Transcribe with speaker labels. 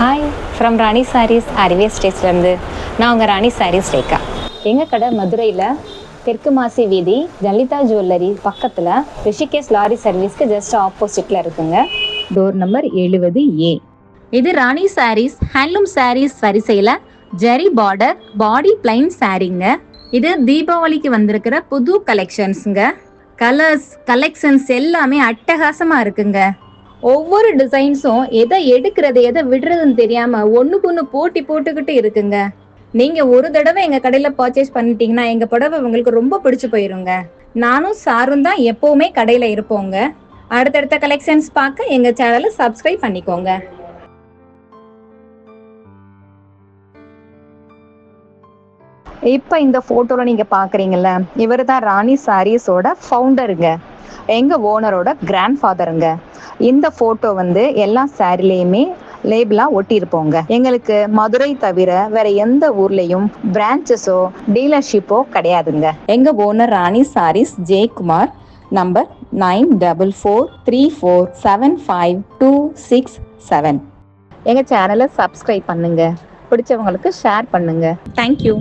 Speaker 1: Hi from ராணி சாரீஸ் அறிவே ஸ்டேட்ஸ்லேருந்து நான் உங்கள் ராணி சாரீஸ் ரேகா. எங்கள் கடை மதுரையில் தெற்கு மாசி வீதி லலிதா ஜுவல்லரி பக்கத்தில் ரிஷிகேஷ் லாரி சர்வீஸ்க்கு ஜஸ்ட் ஆப்போசிட்டில் இருக்குங்க. டோர் நம்பர் எழுபது ஏ
Speaker 2: இது ராணி சாரீஸ் ஹேண்ட்லூம் சாரீஸ் வரிசையில் ஜெரி பார்டர் பாடி பிளைன் சாரீங்க இது தீபாவளிக்கு வந்திருக்கிற புது கலெக்ஷன்ஸுங்க கலர்ஸ் கலெக்ஷன்ஸ் எல்லாமே அட்டகாசமாக இருக்குங்க. ஒவ்வொரு டிசைன்ஸும் எதை எடுக்கிறது எதை விடுறதுன்னு தெரியாம ஒண்ணுக்கு ஒன்று போட்டி போட்டுக்கிட்டு இருக்குங்க. நீங்க ஒரு தடவை எங்க கடையில பர்ச்சேஸ் பண்ணிட்டீங்கன்னா எங்க புடவை உங்களுக்கு ரொம்ப பிடிச்சு போயிருங்க. நானும் சாரும் தான் எப்பவுமே கடையில இருப்போங்க. அடுத்தடுத்த கலெக்ஷன்ஸ் பார்க்க எங்க சேனலை சப்ஸ்கிரைப் பண்ணிக்கோங்க.
Speaker 1: இப்போ இந்த ஃபோட்டோவில் நீங்கள் பாக்குறீங்கல்ல இவர் தான் ராணி சாரீஸோட ஃபவுண்டருங்க எங்கள் ஓனரோட கிராண்ட் ஃபாதருங்க இந்த ஃபோட்டோ வந்து எல்லா சாரிலையுமே லேபிளாக ஒட்டியிருப்போங்க. எங்களுக்கு மதுரை தவிர வேற எந்த ஊர்லேயும் பிரான்ச்சஸோ டீலர்ஷிப்போ கிடையாதுங்க. எங்கள் owner Rani Sarees Jayakumar number nine double four three four seven five two six seven எங்கள் சேனலை சப்ஸ்கிரைப் பண்ணுங்க. பிடிச்சவங்களுக்கு ஷேர் பண்ணுங்க.
Speaker 2: தேங்க்யூ